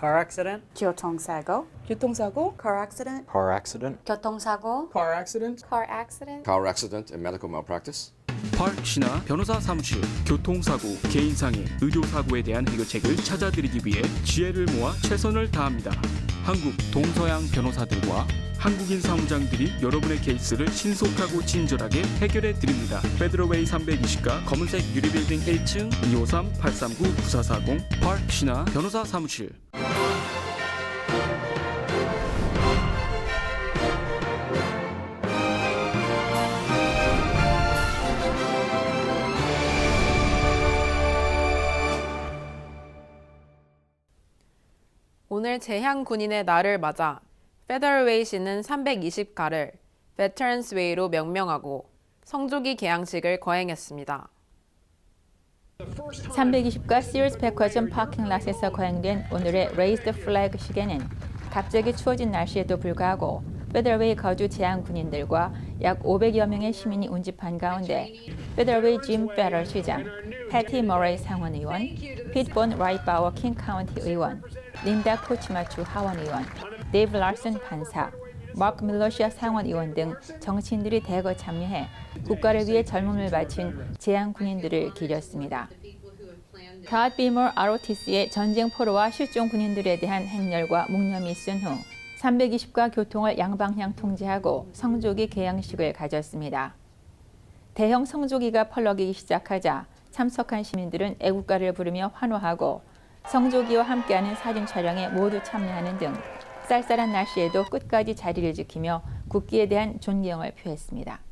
car accident, 교통사고, 교통사고, car accident, car accident, 교통사고, car accident, car accident, car accident and medical malpractice. 펄시나 변호사 사무실, 교통사고, 개인상해, 의료사고에 대한 해결책을 찾아드리기 위해 지혜를 모아 최선을 다합니다. 한국 동서양 변호사들과 한국인 사무장들이 여러분의 케이스를 신속하고 친절하게 해결해 드립니다. 페드로웨이 320가 검은색 유리빌딩 1층 253-839-9440 펄시나 변호사 사무실 오늘 재향 군인의 날을 맞아 페더럴웨이시는 320가를 Veterans Way로 명명하고 성조기 개양식을 거행했습니다. 320가 Sears 백화점 파킹락에서 거행된 오늘의 the Flag 시계는 갑자기 추워진 날씨에도 불구하고 페더럴웨이 거주 제한 군인들과 약 500여 명의 시민이 운집한 가운데 페더럴웨이 짐 페럴 시장, 패티 머레이 상원 의원, pit본 라이바워 킹 카운티 의원, 린다 코치마추 하원 의원, 데이브 라슨 판사, 마크 밀러시아 상원 의원 등 정치인들이 대거 참여해 국가를 위해 젊음을 바친 제한 군인들을 기렸습니다. 갓 비머 ROTC의 전쟁 포로와 실종 군인들에 대한 행렬과 묵념이 있은 후 320가 교통을 양방향 통제하고 성조기 개양식을 가졌습니다. 대형 성조기가 펄럭이기 시작하자 참석한 시민들은 애국가를 부르며 환호하고 성조기와 함께하는 사진 촬영에 모두 참여하는 등 쌀쌀한 날씨에도 끝까지 자리를 지키며 국기에 대한 존경을 표했습니다.